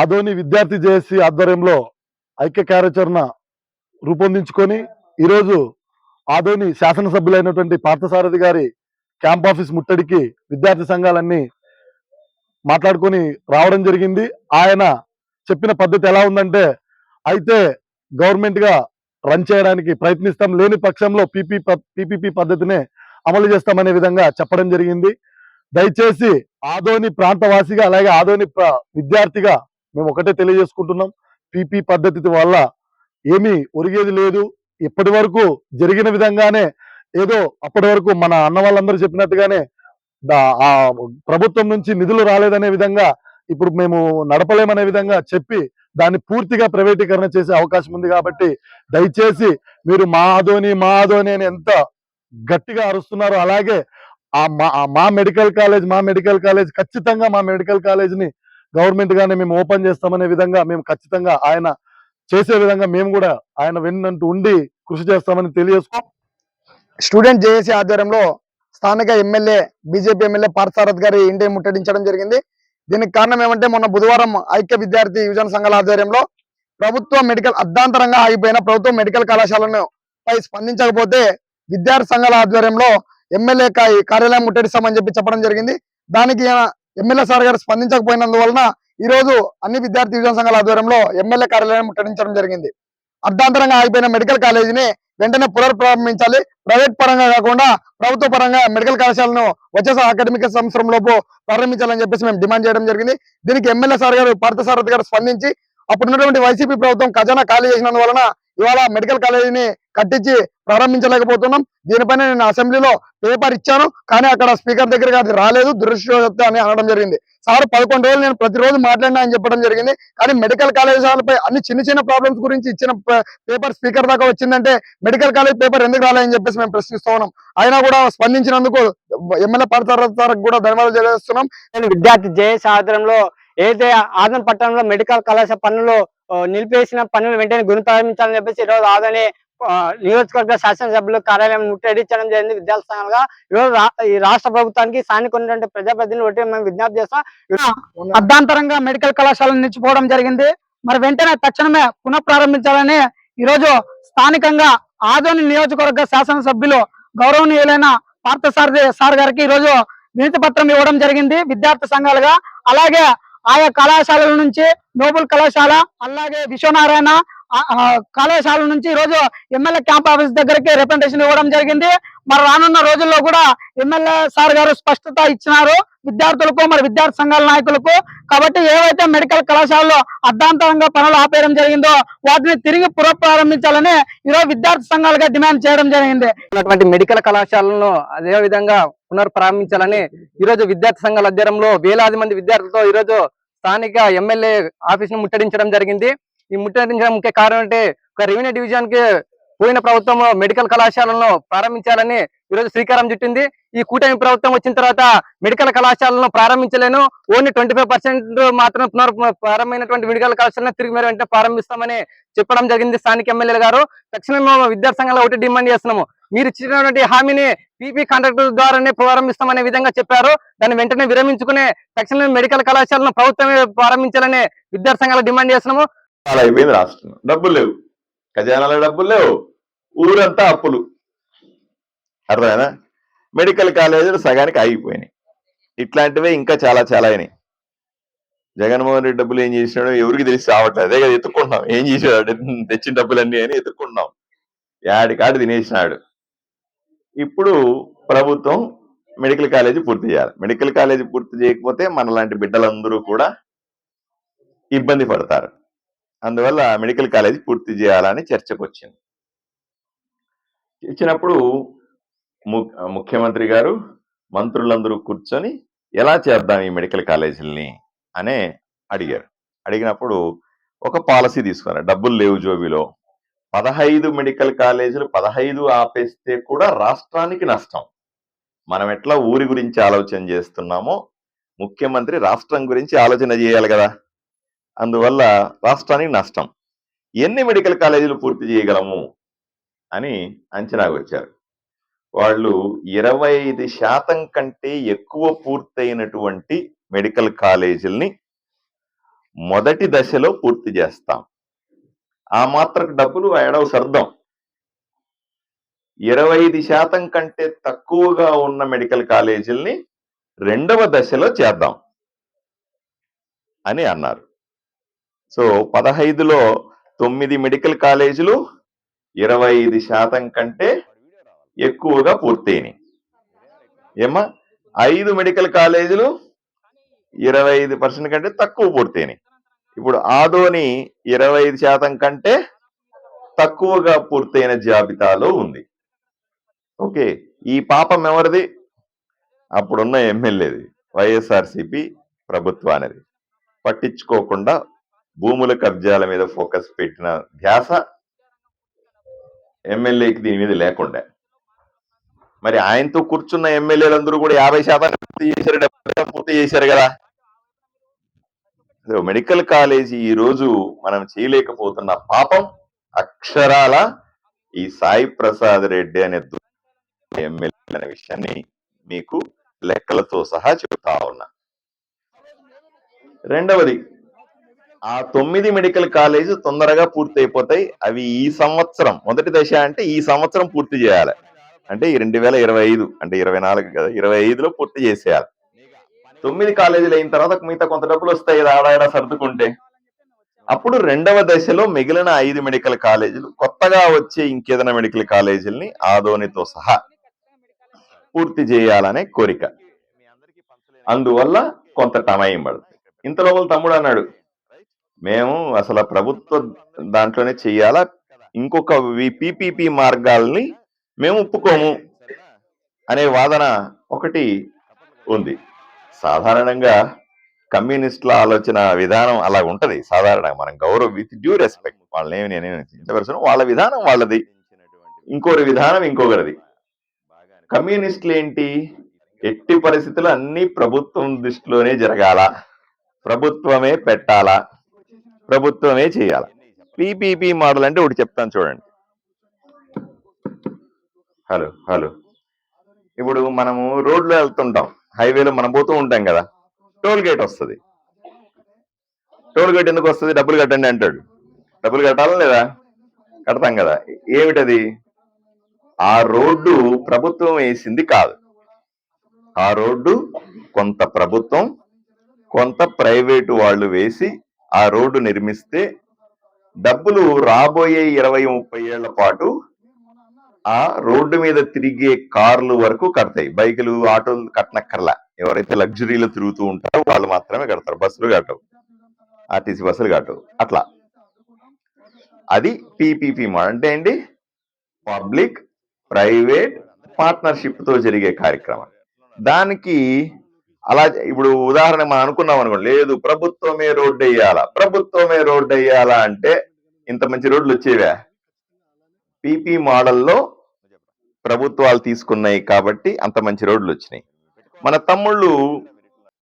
ఆదోని విద్యార్థి జేఏసీ ఆధ్వర్యంలో ఐక్య కార్యాచరణ రూపొందించుకొని ఈరోజు ఆదోని శాసనసభ్యులైనటువంటి పార్థసారథి గారి క్యాంప్ ఆఫీస్ ముట్టడికి విద్యార్థి సంఘాలన్నీ మాట్లాడుకొని రావడం జరిగింది. ఆయన చెప్పిన పద్ధతి ఎలా ఉందంటే అయితే గవర్నమెంట్గా రన్ చేయడానికి ప్రయత్నిస్తాం లేని పక్షంలో పీపీ పీపీపీ పద్ధతినే అమలు చేస్తామనే విధంగా చెప్పడం జరిగింది. దయచేసి ఆదోని ప్రాంతవాసిగా అలాగే ఆదోని ప్ర- విద్యార్థిగా మేము ఒకటే తెలియజేసుకుంటున్నాం. పీపీ పద్ధతి వల్ల ఏమీ ఒరిగేది లేదు. ఇప్పటి వరకు జరిగిన విధంగానే ఏదో అప్పటి వరకు మన అన్న వాళ్ళందరూ చెప్పినట్టుగానే ఆ ప్రభుత్వం నుంచి నిధులు రాలేదనే విధంగా ఇప్పుడు మేము నడపలేమనే విధంగా చెప్పి దాన్ని పూర్తిగా ప్రైవేటీకరణ చేసే అవకాశం ఉంది కాబట్టి దయచేసి మీరు మా ఆదోని మా ఆదోని అని ఎంత గట్టిగా అరుస్తున్నారు అలాగే ఆ మా మా మెడికల్ కాలేజ్ మా మెడికల్ కాలేజ్ ఖచ్చితంగా మా మెడికల్ కాలేజ్ని గవర్నమెంట్ గానే మేము ఓపెన్ చేస్తామనే విధంగా మేము ఖచ్చితంగా ఆయన చేసే విధంగా మేము కూడా ఆయన వెన్నంటూ ఉండి కృషి చేస్తామని తెలియజేసుకో స్టూడెంట్ జేఏసీ ఆధ్వర్యంలో స్థానిక ఎమ్మెల్యే బీజేపీ ఎమ్మెల్యే పార్థసారథ్ గారి ఇంటిని ముట్టడించడం జరిగింది. దీనికి కారణం ఏమంటే మొన్న బుధవారం ఐక్య విద్యార్థి యువజన సంఘాల ఆధ్వర్యంలో ప్రభుత్వ మెడికల్ అర్ధాంతరంగా ఆగిపోయిన ప్రభుత్వ మెడికల్ కళాశాలను పై స్పందించకపోతే విద్యార్థి సంఘాల ఆధ్వర్యంలో ఎమ్మెల్యే కార్యాలయం ముట్టడిస్తామని చెప్పి చెప్పడం జరిగింది. దానికి ఎమ్మెల్యే సార్ గారు స్పందించకపోయినందువలన ఈ రోజు అన్ని విద్యార్థి యువజన సంఘాల ఆధ్వర్యంలో ఎమ్మెల్యే కార్యాలయం ముట్టడించడం జరిగింది. అర్ధాంతరంగా ఆగిపోయిన మెడికల్ కాలేజీని వెంటనే పునర్ప్రారంభించాలి. ప్రైవేట్ పరంగా కాకుండా ప్రభుత్వ పరంగా మెడికల్ కళాశాలను వచ్చే అకాడమిక్ సంవత్సరం లోపు ప్రారంభించాలని చెప్పేసి మేము డిమాండ్ చేయడం జరిగింది. దీనికి ఎమ్మెల్యే సార్ గారు పార్థసారథి గారు స్పందించి అప్పుడు ఉన్నటువంటి వైసీపీ ప్రభుత్వం ఖజానా ఖాళీ చేసినందువలన ఇవాళ మెడికల్ కాలేజీని కట్టించి ప్రారంభించలేకపోతున్నాం. దీనిపైన నేను అసెంబ్లీలో పేపర్ ఇచ్చాను. కానీ అక్కడ స్పీకర్ దగ్గరికి అది రాలేదు. దురదృష్టవశాత్తు అని అనడం జరిగింది. సార్ పదకొండు రోజులు నేను ప్రతిరోజు మాట్లాడినా అని చెప్పడం జరిగింది. కానీ మెడికల్ కాలేజీలపై అన్ని చిన్న చిన్న ప్రాబ్లమ్స్ గురించి ఇచ్చిన పేపర్ స్పీకర్ దాకా వచ్చిందంటే మెడికల్ కాలేజ్ పేపర్ ఎందుకు రాలేదని చెప్పేసి మేము ప్రశ్నిస్తూ ఉన్నాం. అయినా కూడా స్పందించినందుకు ఎమ్మెల్యే పార్థసారథి కూడా ధన్యవాదాలు తెలియజేస్తున్నాం. నేను విద్యార్థి జేఎస్ ఆధ్వర్యంలో ఏదైతే ఆదం పట్టణంలో మెడికల్ కళాశాల పనులు నిలిపేసిన పనులు వెంటనే గురి ప్రారంభించాలని చెప్పేసి ఈరోజు ఆదని నియోజకవర్గ శాసనసభ్యులు కార్యాలయం ముట్టడించడం జరిగింది. విద్యాసంఘాలుగా ఈరోజు ఈ రాష్ట్ర ప్రభుత్వానికి స్థానిక ఉన్నటువంటి ప్రజాప్రతినిధులు ఒకటి మేము విజ్ఞప్తి చేస్తాం. అర్ధాంతరంగా మెడికల్ కళాశాలను నిలిచిపోవడం జరిగింది. మరి వెంటనే తక్షణమే పునః ప్రారంభించాలని ఈరోజు స్థానికంగా ఆదోని నియోజకవర్గ శాసనసభ్యులు గౌరవనీయులైన పార్థసారథి సార్ గారికి ఈరోజు వినతి పత్రం ఇవ్వడం జరిగింది. విద్యార్థి సంఘాలుగా అలాగే ఆయా కళాశాలల నుంచి నోబుల్ కళాశాల అలాగే విశ్వనారాయణ కళాశాల నుంచి ఈరోజు ఎమ్మెల్యే క్యాంప్ ఆఫీస్ దగ్గరికి రిప్రజెంటేషన్ ఇవ్వడం జరిగింది. మరి రానున్న రోజుల్లో కూడా ఎమ్మెల్యే సార్ గారు స్పష్టత ఇచ్చినారు విద్యార్థులకు మరి విద్యార్థి సంఘాల నాయకులకు. కాబట్టి ఏవైతే మెడికల్ కళాశాలలో అర్ధాంతరంగా పనులు ఆపేయడం జరిగిందో వాటిని తిరిగి పునఃప్రారంభించాలని ఈరోజు విద్యార్థి సంఘాలుగా డిమాండ్ చేయడం జరిగింది. మెడికల్ కళాశాలను అదే విధంగా పునర్ప్రారంభించాలని ఈరోజు విద్యార్థి సంఘాల ఆధ్వర్యంలో వేలాది మంది విద్యార్థులతో ఈరోజు స్థానిక ఎమ్మెల్యే ఆఫీస్ను ముట్టడించడం జరిగింది. ఈ ముట్టడించడం ముఖ్య కారణం అంటే ఒక రెవెన్యూ డివిజన్కి పోయిన ప్రభుత్వం మెడికల్ కళాశాలను ప్రారంభించాలని ఈరోజు రోజు శ్రీకారం చుట్టింది. ఈ కూటమి ప్రభుత్వం వచ్చిన తర్వాత మెడికల్ కళాశాలను ప్రారంభించలేను. ఓన్లీ ట్వంటీ ఫైవ్ పర్సెంట్ మాత్రం పునర్ ప్రారంభమైనటువంటి మెడికల్ కళాశాలను తిరిగి మీరు వెంటనే ప్రారంభిస్తామని చెప్పడం జరిగింది స్థానిక ఎమ్మెల్యే గారు. తక్షణమే మేము విద్యార్థి ఒకటి డిమాండ్ చేస్తున్నాము. మీరు ఇచ్చినటువంటి హామీని పీపీ కాంట్రాక్టర్ ద్వారానే ప్రారంభిస్తామనే విధంగా చెప్పారు. దాన్ని వెంటనే విరమించుకునే తక్షణమే మెడికల్ కళాశాలను ప్రభుత్వమే ప్రారంభించాలని విద్యార్థి సంఘాలు డిమాండ్ చేస్తున్నాము. అలా అయిపోయింది రాష్ట్రం. డబ్బులు లేవు. ఖజానాలో డబ్బులు లేవు. ఊరంతా అప్పులు. అర్థమైనా మెడికల్ కాలేజీలు సగానికి ఆగిపోయినాయి. ఇట్లాంటివే ఇంకా చాలా చాలా అయినాయి. జగన్మోహన్ రెడ్డి డబ్బులు ఏం చేసినాడో ఎవరికి తెలిసి రావట్లేదు. అదే కదా ఎత్తుకుంటున్నాం. ఏం చేసాడు తెచ్చిన డబ్బులన్నీ అని ఎత్తుకుంటున్నాం. యాడికాడు తినేసినాడు. ఇప్పుడు ప్రభుత్వం మెడికల్ కాలేజీ పూర్తి చేయాలి. మెడికల్ కాలేజీ పూర్తి చేయకపోతే మనలాంటి బిడ్డలందరూ కూడా ఇబ్బంది పడతారు. అందువల్ల మెడికల్ కాలేజీ పూర్తి చేయాలని చర్చకు వచ్చింది ఇచ్చినప్పుడు ము- ముఖ్యమంత్రి గారు మంత్రులందరూ కూర్చొని ఎలా చేద్దాం ఈ మెడికల్ కాలేజీలని అనే అడిగారు. అడిగినప్పుడు ఒక పాలసీ తీసుకున్నారు. డబ్బులు లేవు జోబిలో. పదహైదు మెడికల్ కాలేజీలు పదహైదు ఆపేస్తే కూడా రాష్ట్రానికి నష్టం. మనం ఎట్లా ఊరి గురించి ఆలోచన చేస్తున్నామో ముఖ్యమంత్రి రాష్ట్రం గురించి ఆలోచన చేయాలి కదా. అందువల్ల రాష్ట్రానికి నష్టం. ఎన్ని మెడికల్ కాలేజీలు పూర్తి చేయగలము? అని అంచనాకు వచ్చారు. వాళ్ళు ఇరవై ఐదు శాతం కంటే ఎక్కువ పూర్తయినటువంటి మెడికల్ కాలేజీల్ని మొదటి దశలో పూర్తి చేస్తాం. ఆ మాత్రకు డబ్బులు ఏడవ సర్దం. ఇరవై ఐదు శాతం కంటే తక్కువగా ఉన్న మెడికల్ కాలేజీల్ని రెండవ దశలో చేద్దాం. అని అన్నారు. సో పదహైదులో తొమ్మిది మెడికల్ కాలేజీలు ఇరవై ఐదు శాతం కంటే ఎక్కువగా పూర్తయినాయి. ఏమా ఐదు మెడికల్ కాలేజీలు ఇరవై ఐదు పర్సెంట్ కంటే తక్కువ పూర్తయినాయి. ఇప్పుడు ఆదోని ఇరవై ఐదు శాతం కంటే తక్కువగా పూర్తయిన జాబితాలో ఉంది. ఓకే ఈ పాపం ఎవరిది? అప్పుడున్న ఎమ్మెల్యేది వైఎస్ఆర్సిపి ప్రభుత్వానిది. పట్టించుకోకుండా భూముల కబ్జాల మీద ఫోకస్ పెట్టిన ధ్యాస ఎమ్మెల్యేకి దీని మీద లేకుండా. మరి ఆయనతో కూర్చున్న ఎమ్మెల్యేలందరూ కూడా యాభై శాతం పూర్తి చేశారు డెబ్బై శాతం పూర్తి చేశారు కదా. మెడికల్ కాలేజీ ఈ రోజు మనం చేయలేకపోతున్న పాపం అక్షరాల ఈ సాయి ప్రసాద్ రెడ్డి అనే ఎమ్మెల్యే అనే విషయాన్ని మీకు లెక్కలతో సహా చెబుతా ఉన్నా. రెండవది ఆ తొమ్మిది మెడికల్ కాలేజ్ తొందరగా పూర్తి అయిపోతాయి అవి ఈ సంవత్సరం మొదటి దశ అంటే ఈ సంవత్సరం పూర్తి చేయాలి. అంటే ఈ రెండు వేల ఇరవై ఐదు అంటే ఇరవై నాలుగు కదా ఇరవై ఐదులో పూర్తి చేసేయాలి. తొమ్మిది కాలేజీలు అయిన తర్వాత మిగతా కొంత డబ్బులు వస్తాయి కదా ఆడాడ సర్దుకుంటే. అప్పుడు రెండవ దశలో మిగిలిన ఐదు మెడికల్ కాలేజీలు కొత్తగా వచ్చే ఇంకేదైనా మెడికల్ కాలేజీలని ఆదోనితో సహా పూర్తి చేయాలనే కోరిక. అందువల్ల కొంత టైం పడుతుంది. ఇంతలో తమ్ముడు అన్నాడు మేము అసలు ప్రభుత్వ దాంట్లోనే చెయ్యాలా? ఇంకొక పీపీపీ మార్గాల్ని మేము ఒప్పుకోము అనే వాదన ఒకటి ఉంది. సాధారణంగా కమ్యూనిస్టుల ఆలోచన విధానం అలా ఉంటది. సాధారణంగా మనం గౌరవ విత్ డ్యూ రెస్పెక్ట్ వాళ్ళని నేనే చింతపరచను వాళ్ళ విధానం వాళ్ళది. ఇంకోరి విధానం ఇంకొకరిది. కమ్యూనిస్టులు ఏంటి ఎట్టి పరిస్థితులు అన్ని ప్రభుత్వం దృష్టిలోనే జరగాల? ప్రభుత్వమే పెట్టాలా? ప్రభుత్వమే చేయాలి. పీపీపీ మోడల్ అంటే ఒకటి చెప్తాను చూడండి. Hello hello. ఇప్పుడు మనము రోడ్లో వెళ్తుంటాం. హైవేలో మనం పోతూ ఉంటాం కదా. టోల్ గేట్ వస్తుంది. టోల్ గేట్ ఎందుకు వస్తుంది? డబ్బులు కట్టండి అంటాడు. డబ్బులు కట్టాలా లేదా? కడతాం కదా. ఏమిటది? ఆ రోడ్డు ప్రభుత్వం వేసింది కాదు. ఆ రోడ్డు కొంత ప్రభుత్వం కొంత ప్రైవేటు వాళ్ళు వేసి ఆ రోడ్డు నిర్మిస్తే డబ్బులు రాబోయే ఇరవై ముప్పై ఏళ్ళ పాటు ఆ రోడ్డు మీద తిరిగే కార్లు వరకు కడతాయి. బైకులు ఆటోలు కట్టనక్కర్లా. ఎవరైతే లగ్జరీలో తిరుగుతూ ఉంటారో వాళ్ళు మాత్రమే కడతారు. బస్సులు కట్టవు. ఆర్టీసీ బస్సులు కట్టవు. అట్లా. అది పీపీపీ మోడల్. అంటే ఏంటి? పబ్లిక్ ప్రైవేట్ పార్ట్నర్షిప్తో జరిగే కార్యక్రమం. దానికి అలా ఇప్పుడు ఉదాహరణ మనం అనుకున్నాం అనుకోండి. లేదు ప్రభుత్వమే రోడ్డు వేయాలా ప్రభుత్వమే రోడ్డు వేయాలా అంటే ఇంత మంచి రోడ్లు వచ్చేవా? పీపీ మోడల్లో ప్రభుత్వాలు తీసుకున్నాయి కాబట్టి అంత మంచి రోడ్లు వచ్చినాయి. మన తమ్ముళ్ళు